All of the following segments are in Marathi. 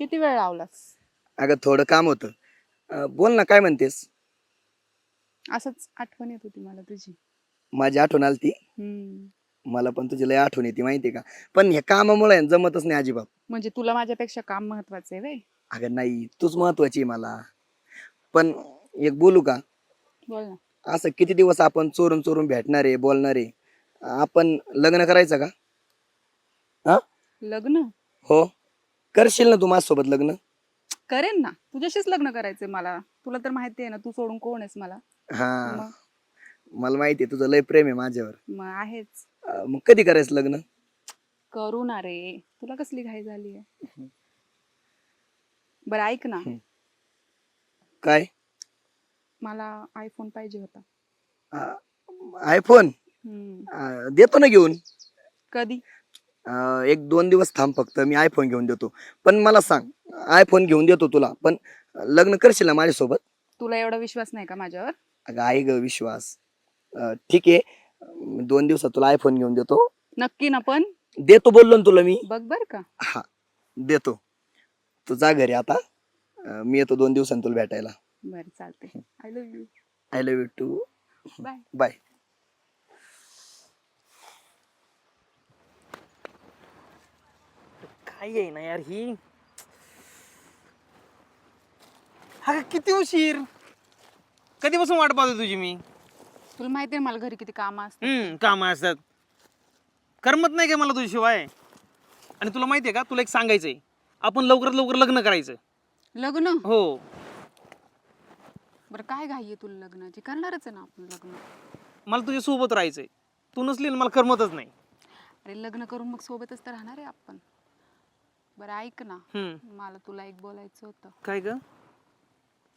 किती वेळ लावलास? अगं थोडं काम होतं. अं, बोल ना काय म्हणतेस? असंच आठवण येत होती मला तुझी. माझी आठवण आली ती हम्म. मला पण तुझी लय आठवण येते माहिती का? पण ह्या कामामुळे आहे ना, जमतच नाही अजिबात. म्हणजे तुला माझ्यापेक्षा काम महत्वाचं आहे वे अगं नाही तूच महत्वाची आहे मला. पण एक बोलू का? बोल ना. असं किती दिवस आपण चोरून चोरून भेटणार आहे बोलणार आहे? आपण लग्न करायचं का? लग्न? हो. करशील ना तू माझ्यासोबत लग्न? करेन ना. तुझ्याशीच लग्न करायचंय मला. तुला तर माहिती आहे ना तू सोडून कोण आहेस मला? हा. मग? मला माहिती आहे तुझं लय प्रेम आहे माझ्यावर. मग आहेच. अं, मग कधी करायचं लग्न? करू ना रे. तुला कसली घाई झाली आहे? बरं ऐक ना. काय? मला आयफोन पाहिजे होता. आयफोन हम्म. देतो ना घेऊन. कधी? अं, एक दोन दिवस थांब फक्त मी आयफोन घेऊन देतो. पण मला सांग आयफोन घेऊन देतो तुला पण लग्न करशील ना माझ्यासोबत? तुला एवढा विश्वास नाही का माझ्यावर? अगं आहे ग विश्वास. अं, ठीक आहे अं, दोन दिवसात तुला आयफोन घेऊन देतो. नक्की ना पण? देतो बोललो ना तुला मी. बघ बर का. हा देतो. तू जा घरी आता. अं, मी येतो दोन दिवसांनी तुला भेटायला. बरं चालते I love you I love you too bye bye काय आहे ना यार ही. अगं किती उशीर? कधीपासून वाट पाहतो तुझी मी? तुला माहिती आहे मला घरी किती काम हम्म कामं असतात. करमत नाही का मला तुझ्याशिवाय? आणि तुला माहिती आहे का? तुला एक सांगायचंय. आपण लवकरात लवकर लग्न करायचं. लग्न? हो. बरं काय घाई आहे तुला लग्नाची? करणारच आहे ना आपण लग्न. मला तुझ्या सोबत राहायचंय. तू नसली ना मला करमतच नाही. अरे लग्न करून मग सोबतच तर राहणार आहे आपण. बरं ऐक ना. हम्म. मला तुला एक बोलायचं होतं. काय ग?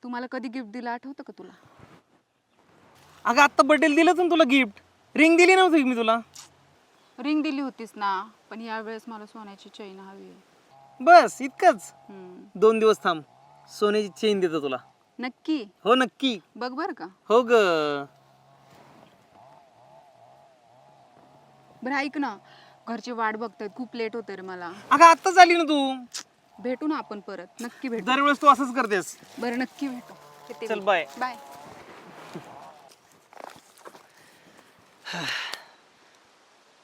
तू मला कधी गिफ्ट दिलं? आठवतं का तुला? अगं आत्ता बर्थडेला दिलंच ना तुला गिफ्ट रिंग दिली नव्हती मी तुला. रिंग दिली होतीस ना पण यावेळेस मला सोन्याची चैन हवी आहे. बस इतकंच? हम्म. दोन दिवस थांब. सोन्याची चेन देतो तुला. नक्की? हो नक्की. बघ बर का. हो ग. बरं ऐक ना. घरची वाट बघतायत खूप लेट होते रे मला. अगं आत्ताच आली ना तू? भेटू ना आपण परत नक्की भेटू. दरवेळेस तू असंच करतेस. बरं नक्की भेटू. येते चल मी. बाय बाय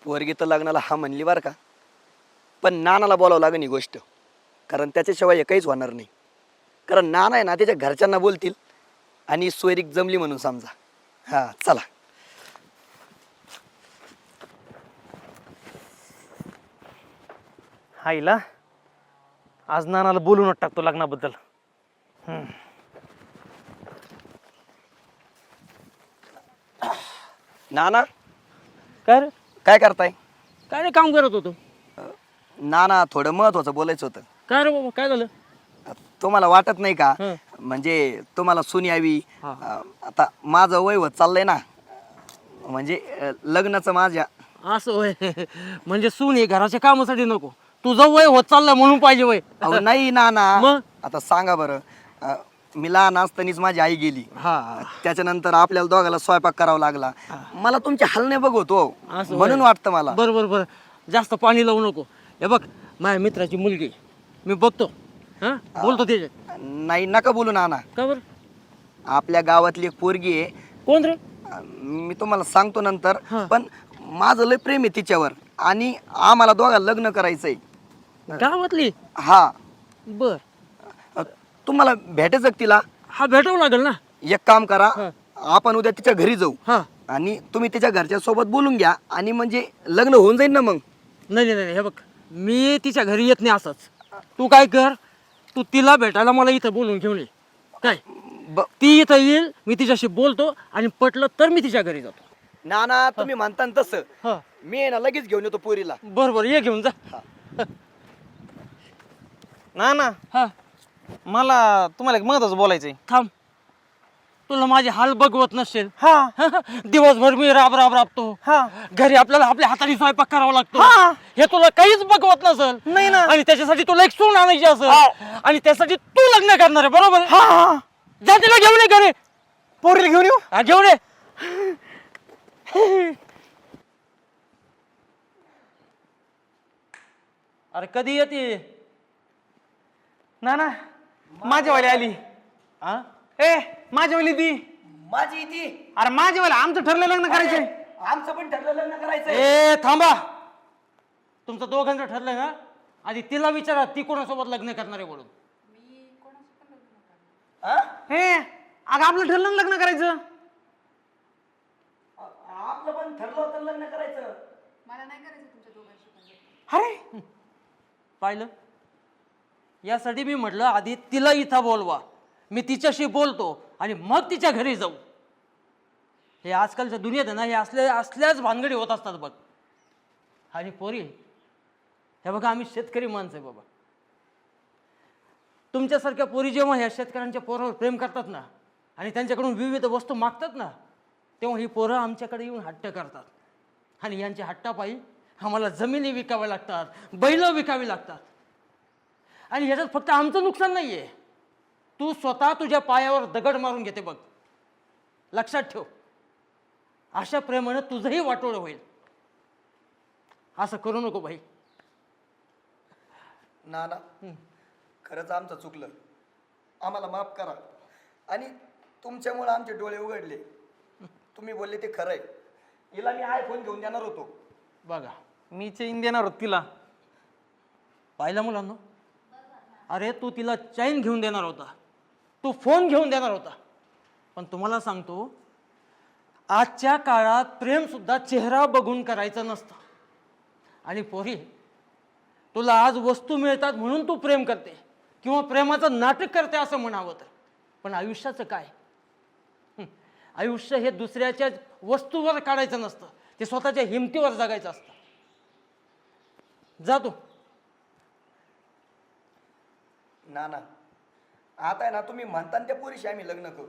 पोरगी तर लग्नाला हा म्हणली बरं का. पण नानाला बोलावं लागेल ही गोष्ट. कारण त्याच्याशिवाय हे काहीच होणार नाही. कारण नाना आहे ना त्याच्या घरच्यांना बोलतील आणि सोयरीक जमली म्हणून समजा. हा चला. हायला. आज नानाला बोलूनच टाकतो लग्नाबद्दल. नाना? काय रे? काय करताय? काय रे काम करत होतो. नाना थोडं महत्वाचं बोलायचं होतं. काय रे बाबा काय झालं? तुम्हाला वाटत नाही का? हं. म्हणजे तुम्हाला सून यावी. हा. अं, आता माझं वय होत चाललंय ना. म्हणजे अं, लग्नाचं माझ्या असं होय. म्हणजे सून हे घराच्या कामासाठी नको. तुझं वय होत चाललंय म्हणून पाहिजे वय. अहो नाही नाना. मग? आता सांगा बरं. अं, मी लहान असतानीच माझी आई गेली. हा. त्याच्यानंतर आपल्याला दोघाला स्वयंपाक करावा लागला. मला तुमचे हलणे बघतो असं म्हणून. वाटतं मला. बरं बरं बरं. जास्त पाणी लावू नको. हे बघ माझ्या मित्राची मुलगी. मी बघतो. हा? बोलतो त्याच्या नाही नका बोलू नाना. का बरं? आपल्या गावातली एक पोरगी आहे. कोण रे? अं, मी तुम्हाला सांगतो नंतर. हा. पण माझं लय प्रेम आहे तिच्यावर. आणि आम्हाला दोघाला लग्न करायचंय. गावातली? हा. बर. तुम्हाला भेटायचं का तिला? हा भेटावं लागेल ना. एक काम करा. आपण उद्या तिच्या घरी जाऊ. हा. आणि तुम्ही तिच्या घरच्या सोबत बोलून घ्या. आणि म्हणजे लग्न होऊन जाईल ना मग. नाही नाही नाही हे बघ. मी तिच्या घरी येत नाही असंच. तू काय कर? तू तिला भेटायला मला इथं बोलून घेऊन ये. काय? ब- ती इथं येईल मी तिच्याशी बोलतो आणि पटलं तर मी तिच्या घरी जातो. नाना तुम्ही म्हणता ना तसं. हा. मी आहे ना लगेच घेऊन येतो पोरीला. बरं बरं ये घेऊन जा. ना ना. हा. मला तुम्हाला एक महत्वाचं बोलायचंय. थांब. तुला माझे हाल बघवत नसेल. हा. दिवसभर मी राब राब राबतो. हा. घरी आपल्याला आपल्या हाताने स्वयंपाक करावा लागतो. हा. हे तुला काहीच बघवत नसेल. नाही ना. आणि त्याच्यासाठी तुला एक सून आणायची असेल. आणि त्यासाठी तू लग्न करणार आहे बरोबर हा हा. जा तिला घेऊन ये घरी. पोरीला घेऊन येऊ? हा, घेऊन ये. अरे कधी येते? ना ना माझ्यावाली आली. हा? ए माझ्यावाली ती माझी ती? अरे माझ्यावाली आमचं ठरलं लग्न करायचंय. आमचं पण ठरलं लग्न करायचंय. ए थांबा. तुमचं दोघांचं ठरलं ना? आधी तिला विचारा ती कोणासोबत लग्न करणार आहे म्हणून. हा? हे अगं आपलं ठरलं ना लग्न करायचं? आ- आपलं पण ठरलं होतं लग्न करायचं. मला नाही करायचं तुमच्या दोघांशी पण. अरे पाहिलं? यासाठी मी म्हटलं आधी तिला इथं बोलवा. मी तिच्याशी बोलतो आणि मग तिच्या घरी जाऊ. हे आजकालच्या दुनियेत आहे ना हे असल्या असल्याच भानगडी होत असतात बघ. आणि पोरी हे बघा आम्ही शेतकरी माणसं आहे बाबा. तुमच्यासारख्या पोरी जेव्हा ह्या शेतकऱ्यांच्या पोरावर प्रेम करतात ना आणि त्यांच्याकडून विविध वस्तू मागतात ना तेव्हा ही पोरं आमच्याकडे येऊन हट्ट करतात. आणि यांच्या हट्टापायी आम्हाला जमिनी विकाव्या लागतात बैलं विकावी लागतात. आणि ह्याच्यात फक्त आमचं नुकसान नाही आहे तू स्वतः तुझ्या पायावर दगड मारून घेते बघ. लक्षात ठेव. अशा प्रेमानं तुझंही वाटोळं होईल. असं करू नको भाई ना ना खरंच आमचं चुकलं. आम्हाला माफ करा. आणि तुमच्यामुळे आमचे डोळे उघडले. तुम्ही बोलले ते खरंय. हिला मी आयफोन घेऊन देणार होतो. बघा मी चेन देणार होत तिला. पाहिलं मुलांना? अरे तू तिला चैन घेऊन देणार होता. तू फोन घेऊन देणार होता. पण तुम्हाला सांगतो आजच्या काळात प्रेमसुद्धा चेहरा बघून करायचं नसतं. आणि पोरी तुला आज वस्तू मिळतात म्हणून तू प्रेम करते किंवा प्रेमाचं नाटक करते असं म्हणावं तर. पण आयुष्याचं काय? आयुष्य हे दुसऱ्याच्या वस्तूवर काढायचं नसतं. ते स्वतःच्या हिमतीवर जगायचं असतं. जातो तू ना ना आता आहे ना तुम्ही म्हणता ना त्या पोरीशी आम्ही लग्न करू.